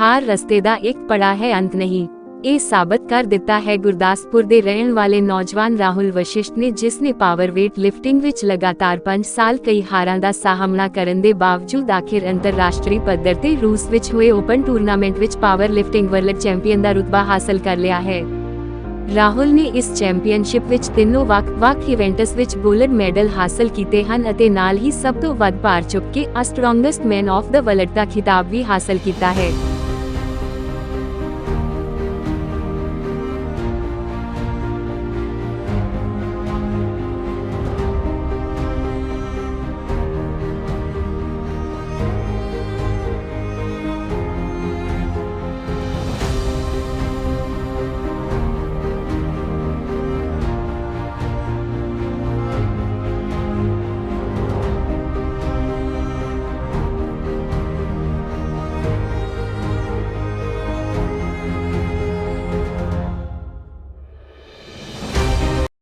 ਹਾਰ ਰਸਤੇ ਦਾ ਇੱਕ ਪੜਾ ਹੈ, ਅੰਤ ਨਹੀਂ। ਇਹ ਸਾਬਤ ਕਰ ਦਿੱਤਾ ਹੈ, ਗੁਰਦਾਸਪੁਰ ਦੇ ਰਹਿਣ ਵਾਲੇ ਨੌਜਵਾਨ ਰਾਹੁਲ ਵਸ਼ਿਸ਼ਟ ਨੇ, ਜਿਸ ਨੇ ਪਾਵਰ weight ਲਿਫਟਿੰਗ ਵਿੱਚ ਲਗਾਤਾਰ 5 ਸਾਲ ਕਈ ਹਾਰਾਂ ਦਾ ਸਾਹਮਣਾ ਕਰਨ ਦੇ ਬਾਵਜੂਦ ਆਖਿਰ ਅੰਤਰਰਾਸ਼ਟਰੀ ਪੱਧਰ ਤੇ ਰੂਸ ਵਿੱਚ ਹੋਏ ਓਪਨ ਟੂਰਨਾਮੈਂਟ ਵਿੱਚ ਪਾਵਰ ਲਿਫਟਿੰਗ ਵਰਲਡ ਚੈਂਪੀਅਨ ਦਾ ਰੁਤਬਾ ਹਾਸਲ ਕਰ ਲਿਆ ਹੈ। ਰਾਹੁਲ ਨੇ ਇਸ ਚੈਂਪੀਅਨਸ਼ਿਪ ਵਿੱਚ ਤਿੰਨੋਂ ਵੱਖ-ਵੱਖ ਇਵੈਂਟਸ ਵਿੱਚ 골ਡ ਮੈਡਲ ਹਾਸਲ ਕੀਤੇ ਹਨ ਅਤੇ ਨਾਲ ਹੀ ਸਭ ਤੋਂ ਵੱਧ ਭਾਰ ਚੁੱਕ ਕੇ ਆ strongest man of the world ਦਾ ਖਿਤਾਬ ਵੀ ਹਾਸਲ ਕੀਤਾ ਹੈ।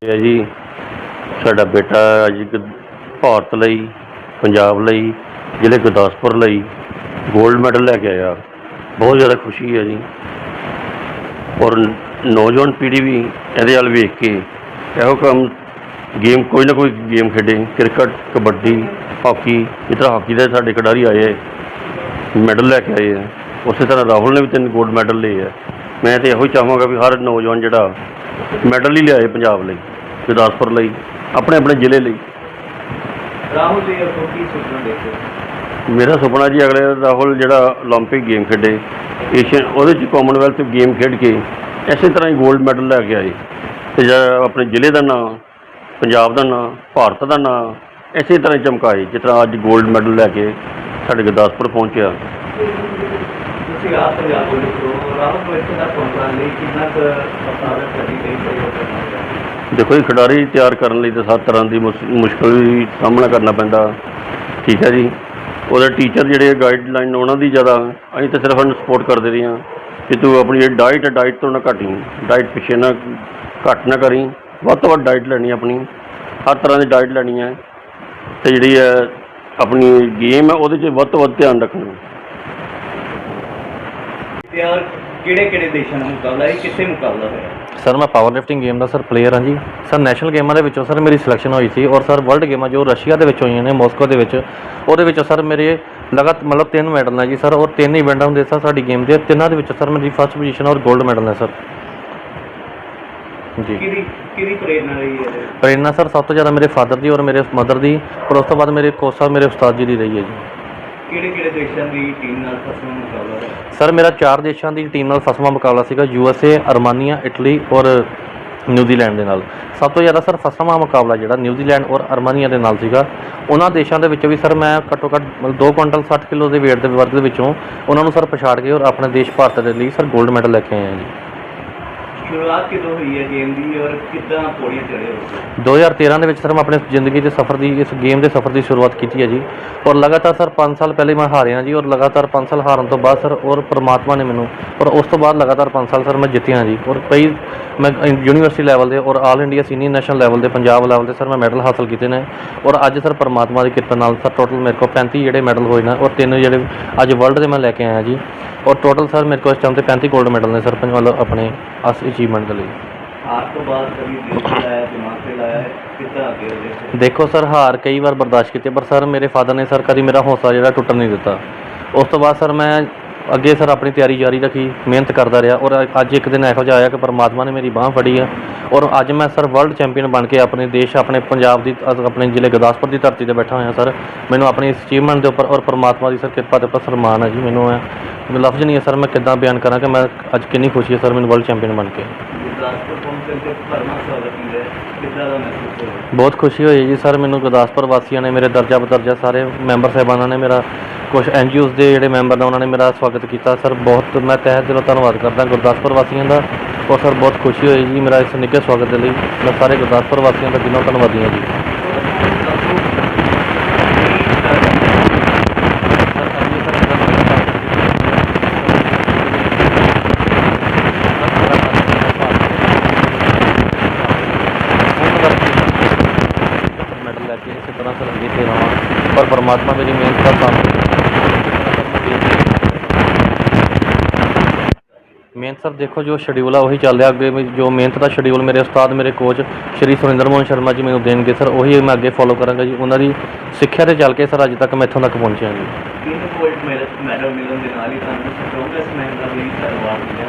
ਹੈ ਜੀ। ਸਾਡਾ ਬੇਟਾ ਅੱਜ ਇੱਕ ਭਾਰਤ ਲਈ, ਪੰਜਾਬ ਲਈ, ਜ਼ਿਲ੍ਹੇ ਗੁਰਦਾਸਪੁਰ ਲਈ 골ਡ ਮੈਡਲ ਲੈ ਕੇ ਆਇਆ। ਬਹੁਤ ਜ਼ਿਆਦਾ ਖੁਸ਼ੀ ਹੈ ਜੀ। ਔਰ ਨੌਜਵਾਨ ਪੀੜ੍ਹੀ ਵੀ ਇਹਦੇ ਵੱਲ ਵੇਖ ਕੇ ਇਹੋ ਕੰਮ ਗੇਮ ਕੋਈ ਨਾ ਕੋਈ ਗੇਮ ਖੇਡੇ। ਕ੍ਰਿਕਟ, ਕਬੱਡੀ, ਹਾਕੀ ਇਸ ਤਰ੍ਹਾਂ ਹਾਕੀ ਦੇ ਸਾਡੇ ਖਿਡਾਰੀ ਆਏ ਮੈਡਲ ਲੈ ਕੇ ਆਏ ਹੈ ਉਸੇ ਤਰ੍ਹਾਂ ਰਾਹੁਲ ਨੇ ਵੀ ਤਿੰਨ 골ਡ ਮੈਡਲ ਲਏ ਹੈ ਮੈਂ ਤੇ ਇਹੋ ਹੀ ਚਾਹਾਂਗਾ ਵੀ ਹਰ ਨੌਜਵਾਨ ਜਿਹੜਾ ਮੈਡਲ ਹੀ ਲਿਆਏ ਪੰਜਾਬ ਲਈ। ਗੁਰਦਾਸਪੁਰ ਲਈ ਆਪਣੇ ਆਪਣੇ ਜ਼ਿਲ੍ਹੇ ਲਈ। ਰਾਹੁਲ ਜੀ ਆਪੋ ਕੀ ਸੁਪਨਾ ਦੇਖਦੇ ਮੇਰਾ ਸੁਪਨਾ ਜੀ ਅਗਲੇ ਰਾਹੁਲ ਜਿਹੜਾ 올림픽 ਗੇਮ ਖੇਡੇ ਏਸ਼ੀਅਨ ਉਹਦੇ ਚ ਕਾਮਨਵੈਲਥ ਗੇਮ ਖੇਡ ਕੇ ਐਸੇ ਤਰ੍ਹਾਂ ਹੀ 골ਡ ਮੈਡਲ ਲੈ ਕੇ ਆਏ। ਤੇ ਜਿਹੜਾ ਆਪਣੇ ਜ਼ਿਲ੍ਹੇ ਦਾ ਨਾਂ ਪੰਜਾਬ ਦਾ ਨਾਂ ਭਾਰਤ ਦਾ ਨਾਂ ਐਸੇ ਤਰ੍ਹਾਂ ਹੀ ਚਮਕਾਏ ਜਿਸ ਤਰ੍ਹਾਂ ਅੱਜ 골ਡ ਮੈਡਲ ਲੈ ਕੇ ਸਾਡੇ ਗੁਰਦਾਸਪੁਰ ਪਹੁੰਚਿਆ। ਤੁਸੀਂ ਆਪ ਪੰਜਾਬ ਦੇ ਲੋਕ ਰਾਹੁਲ ਦਾ ਪਹੁੰਚਣ ਲਈ ਕਿੰਨਾ ਕੁ ਪਤਾ ਰੱਖਣੀ ਚਾਹੀਦੀ ਹੈ? ਦੇਖੋ ਜੀ, ਖਿਡਾਰੀ ਤਿਆਰ ਕਰਨ ਲਈ ਤਾਂ ਸੱਤ ਤਰ੍ਹਾਂ ਦੀ ਮੁਸ਼- ਮੁਸ਼ਕਲ ਵੀ ਸਾਹਮਣਾ ਕਰਨਾ ਪੈਂਦਾ। ਠੀਕ ਹੈ ਜੀ? ਉਹਦੇ ਟੀਚਰ ਜਿਹੜੇ ਗਾਈਡਲਾਈਨ ਉਹਨਾਂ ਦੀ ਜ਼ਿਆਦਾ। ਅਸੀਂ ਤਾਂ ਸਿਰਫ ਉਹਨੂੰ ਸਪੋਰਟ ਕਰਦੇ ਰਹੇ ਹਾਂ ਕਿ ਤੂੰ ਆਪਣੀ ਜਿਹੜੀ ਡਾਈਟ ਹੈ ਡਾਈਟ ਤੋਂ ਨਾ ਘਟੀ ਡਾਈਟ ਪਿੱਛੇ ਨਾ ਘੱਟ ਨਾ ਕਰੀ। ਵੱਧ ਤੋਂ ਵੱਧ ਡਾਈਟ ਲੈਣੀ ਆਪਣੀ। ਹਰ ਤਰ੍ਹਾਂ ਦੀ ਡਾਈਟ ਲੈਣੀ ਹੈ ਤੇ ਜਿਹੜੀ ਹੈ ਆਪਣੀ ਗੇਮ ਹੈ ਉਹਦੇ 'ਚ ਵੱਧ ਤੋਂ ਵੱਧ ਧਿਆਨ ਰੱਖਣਾ। ਤਿਆਰ ਕਿਹੜੇ ਕਿਹੜੇ ਦੇਸ਼ਾਂ ਨਾਲ ਮੁਕਾਬਲਾ ਹੈ ਕਿੱਥੇ ਮੁਕਾਬਲਾ ਹੋਇਆ? ਸਰ ਮੈਂ ਪਾਵਰ ਲਿਫਟਿੰਗ ਗੇਮ ਦਾ ਸਰ ਪਲੇਅਰ ਹਾਂ ਜੀ। ਸਰ ਨੈਸ਼ਨਲ ਗੇਮਾਂ ਦੇ ਵਿੱਚੋਂ ਸਰ ਮੇਰੀ ਸਿਲੈਕਸ਼ਨ ਹੋਈ ਸੀ ਔਰ ਸਰ ਵਰਲਡ ਗੇਮਾਂ ਜੋ ਰਸ਼ੀਆ ਦੇ ਵਿੱਚ ਹੋਈਆਂ ਨੇ ਮਾਸਕੋ ਦੇ ਵਿੱਚ ਉਹਦੇ ਵਿੱਚ ਸਰ ਮੇਰੇ ਲਗਾਤ ਮਤਲਬ ਤਿੰਨ ਮੈਡਲ ਨੇ ਜੀ ਸਰ ਔਰ ਤਿੰਨ ਇਵੈਂਟ ਹੁੰਦੇ ਸਰ ਸਾਡੀ ਗੇਮ ਦੇ ਤਿੰਨਾਂ ਦੇ ਵਿੱਚ ਸਰ ਮੇਰੀ ਫਸਟ ਪੋਜੀਸ਼ਨ ਔਰ 골ਡ ਮੈਡਲ ਨੇ ਸਰ। ਜੀ। ਕਿਹਦੀ ਕਿਹਦੀ ਪ੍ਰੇਰਨਾ ਰਹੀ ਹੈ ਪ੍ਰੇਰਨਾ ਸਰ ਸਭ ਤੋਂ ਜ਼ਿਆਦਾ ਮੇਰੇ ਫਾਦਰ ਦੀ ਔਰ ਮੇਰੇ ਮਦਰ ਦੀ ਔਰ ਉਸ ਤੋਂ ਬਾਅਦ ਮੇਰੇ ਕੋਚ ਸਾਹਿਬ ਮੇਰੇ ਉਸਤਾਦ ਜੀ ਦੀ ਰਹੀ ਹੈ ਜੀ। ਕਿਹੜੇ ਕਿਹੜੇ ਦੇਸ਼ਾਂ ਦੀ ਟੀਮ ਨਾਲ ਫਸਵਾਂ ਮੁਕਾਬਲਾ ਹੋਇਆ? ਸਰ, ਮੇਰਾ ਚਾਰ ਦੇਸ਼ਾਂ ਦੀ ਟੀਮ ਨਾਲ ਫਸਵਾਂ ਮੁਕਾਬਲਾ ਸੀਗਾ U S A Armenia, Italy ਔਰ ਨਿਊਜ਼ੀਲੈਂਡ ਦੇ ਨਾਲ। ਸਭ ਤੋਂ ਜ਼ਿਆਦਾ ਸਰ ਫਸਵਾਂ ਮੁਕਾਬਲਾ ਜਿਹੜਾ ਨਿਊਜ਼ੀਲੈਂਡ ਔਰ ਅਰਮਾਨੀਆ ਦੇ ਨਾਲ ਸੀਗਾ। ਉਹਨਾਂ ਦੇਸ਼ਾਂ ਦੇ ਵਿੱਚ ਵੀ ਸਰ, ਮੈਂ ਘੱਟੋ ਘੱਟ 2 ਕੁਇੰਟਲ 60 ਕਿਲੋ ਦੇ weight ਦੇ ਵਰਗ ਦੇ ਵਿੱਚੋਂ ਉਹਨਾਂ ਨੂੰ ਸਰ ਪਛਾੜ ਕੇ ਔਰ ਆਪਣੇ ਦੇਸ਼ ਭਾਰਤ ਦੇ ਲਈ ਸਰ 골ਡ ਮੈਡਲ ਲੈ ਕੇ ਆਇਆ ਜੀ। ਸ਼ੁਰੂਆਤ ਕਿਦੋਂ ਹੋਈ ਹੈ ਗੇਮ ਦੀ ਔਰ ਕਿੱਦਾਂ ਪੌੜੀਆਂ ਚੜ੍ਹੇ ਹੋ? 2013 ਦੇ ਵਿੱਚ ਸਰ ਮੈਂ ਆਪਣੇ ਜ਼ਿੰਦਗੀ ਦੇ ਸਫ਼ਰ ਦੀ, ਇਸ ਗੇਮ ਦੇ ਸਫ਼ਰ ਦੀ ਸ਼ੁਰੂਆਤ ਕੀਤੀ ਹੈ ਜੀ। ਔਰ ਲਗਾਤਾਰ ਸਰ 5 ਸਾਲ ਪਹਿਲੇ ਮੈਂ ਹਾਰਿਆ ਜੀ ਔਰ ਲਗਾਤਾਰ 5 ਸਾਲ ਹਾਰਨ ਤੋਂ ਬਾਅਦ ਸਰ ਔਰ ਪ੍ਰਮਾਤਮਾ ਨੇ ਮੈਨੂੰ, ਔਰ ਉਸ ਤੋਂ ਬਾਅਦ ਲਗਾਤਾਰ 5 ਸਾਲ ਸਰ ਮੈਂ ਜਿੱਤਿਆ ਜੀ। ਔਰ ਕਈ ਮੈਂ ਯੂਨੀਵਰਸਿਟੀ ਲੈਵਲ ਦੇ ਔਰ all India senior national level ਦੇ, ਪੰਜਾਬ ਲੈਵਲ ਦੇ ਸਰ ਮੈਂ ਮੈਡਲ ਹਾਸਲ ਕੀਤੇ ਨੇ। ਔਰ ਅੱਜ ਸਰ ਪ੍ਰਮਾਤਮਾ ਦੀ ਕਿਰਪਾ ਨਾਲ ਸਰ ਟੋਟਲ ਮੇਰੇ ਕੋਲ 35 ਜਿਹੜੇ ਮੈਡਲ ਹੋਏ ਨੇ ਔਰ ਤਿੰਨ ਜਿਹੜੇ ਅੱਜ ਵਰਲਡ ਦੇ ਮੈਂ ਲੈ ਕੇ ਆਇਆ ਜੀ। ਔਰ ਟੋਟਲ ਸਰ ਮੇਰੇ ਕੋਲ ਇਸ ਟਾਈਮ ਤੇ 35 골ਡ ਮੈਡਲ ਨੇ ਸਰ ਪੰਜ ਮਤਲਬ ਆਪਣੇ, ਅਸ ਅਚੀਵਮੈਂਟ ਦੇ ਲਈ? ਦੇਖੋ ਸਰ ਹਾਰ ਕਈ ਵਾਰ ਬਰਦਾਸ਼ਤ ਕੀਤੀ ਪਰ ਸਰ ਮੇਰੇ ਫਾਦਰ ਨੇ ਸਰ ਕਦੀ ਮੇਰਾ ਹੌਸਲਾ ਜਿਹੜਾ ਟੁੱਟਣ ਨਹੀਂ ਦਿੱਤਾ। ਉਸ ਤੋਂ ਬਾਅਦ ਸਰ ਮੈਂ ਅੱਗੇ ਸਰ ਆਪਣੀ ਤਿਆਰੀ ਜਾਰੀ ਰੱਖੀ ਮਿਹਨਤ ਕਰਦਾ ਰਿਹਾ ਔਰ ਅੱਜ ਇੱਕ ਦਿਨ ਇਹੋ ਜਿਹਾ ਆਇਆ ਕਿ ਪਰਮਾਤਮਾ ਨੇ ਮੇਰੀ ਬਾਹ ਫੜੀ ਆ ਔਰ ਅੱਜ ਮੈਂ ਸਰ ਵਰਲਡ ਚੈਂਪੀਅਨ ਬਣ ਕੇ ਆਪਣੇ ਦੇਸ਼ ਆਪਣੇ ਪੰਜਾਬ ਦੀ ਆਪਣੇ ਜ਼ਿਲ੍ਹੇ ਗੁਰਦਾਸਪੁਰ ਦੀ ਧਰਤੀ ਤੇ ਬੈਠਾ ਹੋਇਆ ਸਰ। ਮੈਨੂੰ ਆਪਣੀ ਇਸ ਅਚੀਵਮੈਂਟ ਦੇ ਉੱਪਰ ਔਰ ਪਰਮਾਤਮਾ ਦੀ ਸਰ ਕਿਰਪਾ ਦੇ ਉੱਪਰ ਸਰ ਮਾਣ ਹੈ ਜੀ ਮੈਨੂੰ ਹੈ ਮੈਨੂੰ ਲਫ਼ਜ਼ ਨਹੀਂ ਹੈ ਸਰ ਮੈਂ ਕਿੱਦਾਂ ਬਿਆਨ ਕਰਾਂ ਕਿ ਮੈਂ ਅੱਜ ਕਿੰਨੀ ਖੁਸ਼ੀ ਹੈ ਸਰ ਮੈਨੂੰ ਵਰਲਡ ਚੈਂਪੀਅਨ ਬਣ ਕੇ। ਬਹੁਤ ਖੁਸ਼ੀ ਹੋਈ ਜੀ ਸਰ ਮੈਨੂੰ ਗੁਰਦਾਸਪੁਰ ਵਾਸੀਆਂ ਨੇ ਮੇਰੇ ਦਰਜਾ ਬਦਰਜਾ ਸਾਰੇ ਮੈਂਬਰ ਸਾਹਿਬਾਨਾਂ ਨੇ ਮੇਰਾ ਕੁਝ ਐਨਜੀਓਜ਼ ਦੇ ਜਿਹੜੇ ਮੈਂਬਰ ਨੇ ਉਹਨਾਂ ਨੇ ਮੇਰਾ ਸਵਾਗਤ ਕੀਤਾ। ਸਰ ਬਹੁਤ ਮੈਂ ਤਹਿ ਦਿਲੋਂ ਧੰਨਵਾਦ ਕਰਦਾ ਗੁਰਦਾਸਪੁਰ ਵਾਸੀਆਂ ਦਾ। ਔਰ ਸਰ ਬਹੁਤ ਖੁਸ਼ੀ ਹੋਈ ਜੀ ਮੇਰਾ ਇਸ ਨਿੱਘੇ ਸਵਾਗਤ ਦੇ ਲਈ। ਮੈਂ ਸਾਰੇ ਗੁਰਦਾਸਪੁਰ ਵਾਸੀਆਂ ਦਾ ਦਿਲੋਂ ਧੰਨਵਾਦੀ ਹਾਂ ਜੀ। ਮੈਡਲ ਲੈ ਕੇ ਇਸੇ ਤਰ੍ਹਾਂ ਸਰ ਅੱਗੇ ਤੇ ਰਹਾਂ ਪਰ ਪਰਮਾਤਮਾ ਮੇਰੀ ਮਿਹਨਤ ਦਾ ਸਾਥ ਮਿਹਨਤ ਸਰ, ਦੇਖੋ ਜੋ ਸ਼ਡਿਊਲ ਆ, ਉਹੀ ਚੱਲ ਰਿਹਾ। ਅੱਗੇ ਵੀ ਜੋ ਮਿਹਨਤ ਦਾ ਸ਼ਡਿਊਲ ਮੇਰੇ ਉਸਤਾਦ, ਮੇਰੇ ਕੋਚ ਸ਼੍ਰੀ ਸੁਰਿੰਦਰ ਮੋਹਨ ਸ਼ਰਮਾ ਜੀ ਮੈਨੂੰ ਦੇਣਗੇ ਸਰ, ਉਹੀ ਮੈਂ ਅੱਗੇ ਫੋਲੋ ਕਰਾਂਗਾ ਜੀ। ਉਹਨਾਂ ਦੀ ਸਿੱਖਿਆ ਤੇ ਚੱਲ ਕੇ ਸਰ, ਅੱਜ ਤੱਕ ਮੈਂ ਇੱਥੋਂ ਤੱਕ ਪਹੁੰਚਿਆ ਜੀ। ਤਿੰਨ ਗੋਲਡ ਮੈਡਲ ਮਿਲਣ ਦੇ ਨਾਲ ਹੀ ਤੁਹਾਨੂੰ ਸਟ੍ਰੋਂਗੈਸਟ ਮੈਨ ਦਾ ਵੀ ਅਵਾਰਡ ਮਿਲਿਆ?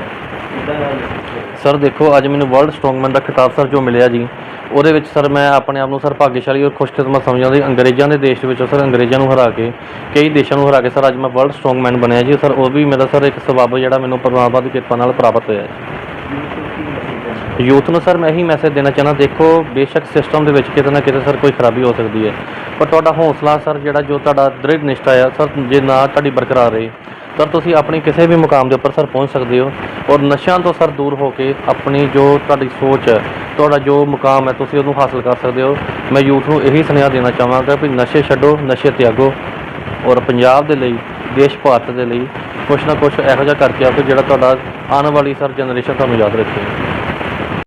ਸਰ ਦੇਖੋ, ਅੱਜ ਮੈਨੂੰ ਵਰਲਡ ਸਟਰੋਂਗਮੈਨ ਦਾ ਖਿਤਾਬ ਸਰ ਜੋ ਮਿਲਿਆ ਜੀ, ਉਹਦੇ ਵਿੱਚ ਸਰ ਮੈਂ ਆਪਣੇ ਆਪ ਨੂੰ ਸਰ ਭਾਗਸ਼ਾਲੀ ਔਰ ਖੁਸ਼ਕਿਸਮਤ ਸਮਝਦਾ ਜੀ, ਅੰਗਰੇਜ਼ਾਂ ਦੇ ਦੇਸ਼ ਵਿੱਚੋਂ ਸਰ ਅੰਗਰੇਜ਼ਾਂ ਨੂੰ ਹਰਾ ਕੇ, ਕਈ ਦੇਸ਼ਾਂ ਨੂੰ ਹਰਾ ਕੇ ਸਰ ਅੱਜ ਮੈਂ ਵਰਲਡ ਸਟਰੋਂਗਮੈਨ ਬਣਿਆ ਜੀ ਸਰ ਉਹ ਵੀ ਮੇਰਾ ਸਰ ਇੱਕ ਸਬਬ ਜਿਹੜਾ ਮੈਨੂੰ ਪਰਮਾਤਮਾ ਦੀ ਕਿਰਪਾ ਨਾਲ ਪ੍ਰਾਪਤ ਹੋਇਆ ਜੀ। ਯੂਥ ਨੂੰ ਸਰ ਮੈਂ ਇਹੀ ਮੈਸੇਜ ਦੇਣਾ ਚਾਹੁੰਦਾ, ਦੇਖੋ, ਬੇਸ਼ੱਕ ਸਿਸਟਮ ਦੇ ਵਿੱਚ ਕਿਤੇ ਨਾ ਕਿਤੇ ਸਰ ਕੋਈ ਖਰਾਬੀ ਹੋ ਸਕਦੀ ਹੈ। ਪਰ ਤੁਹਾਡਾ ਹੌਸਲਾ ਸਰ ਜਿਹੜਾ ਜੋ ਤੁਹਾਡਾ ਦ੍ਰਿੜ ਨਿਸ਼ਠਾ ਆ ਸਰ ਜੇ ਨਾ ਤੁਹਾਡੀ ਬਰਕਰਾਰ ਰਹੇ ਸਰ, ਤੁਸੀਂ ਆਪਣੀ ਕਿਸੇ ਵੀ ਮੁਕਾਮ ਦੇ ਉੱਪਰ ਸਰ ਪਹੁੰਚ ਸਕਦੇ ਹੋ ਔਰ ਨਸ਼ਿਆਂ ਤੋਂ ਸਰ ਦੂਰ ਹੋ ਕੇ ਆਪਣੀ ਜੋ ਤੁਹਾਡੀ ਸੋਚ ਹੈ, ਤੁਹਾਡਾ ਜੋ ਮੁਕਾਮ ਹੈ, ਤੁਸੀਂ ਉਹਨੂੰ ਹਾਸਲ ਕਰ ਸਕਦੇ ਹੋ। ਮੈਂ ਯੂਥ ਨੂੰ ਇਹੀ ਸੁਨੇਹਾ ਦੇਣਾ ਚਾਹਾਂਗਾ ਵੀ ਨਸ਼ੇ ਛੱਡੋ, ਨਸ਼ੇ ਤਿਆਗੋ ਔਰ ਪੰਜਾਬ ਦੇ ਲਈ, ਦੇਸ਼ ਭਾਰਤ ਦੇ ਲਈ ਕੁਛ ਨਾ ਕੁਛ ਇਹੋ ਜਿਹਾ ਕਰਕੇ ਆਓ ਕਿ ਜਿਹੜਾ ਤੁਹਾਡਾ ਆਉਣ ਵਾਲੀ ਸਰ ਜਨਰੇਸ਼ਨ ਤੁਹਾਨੂੰ ਯਾਦ ਰੱਖੇ।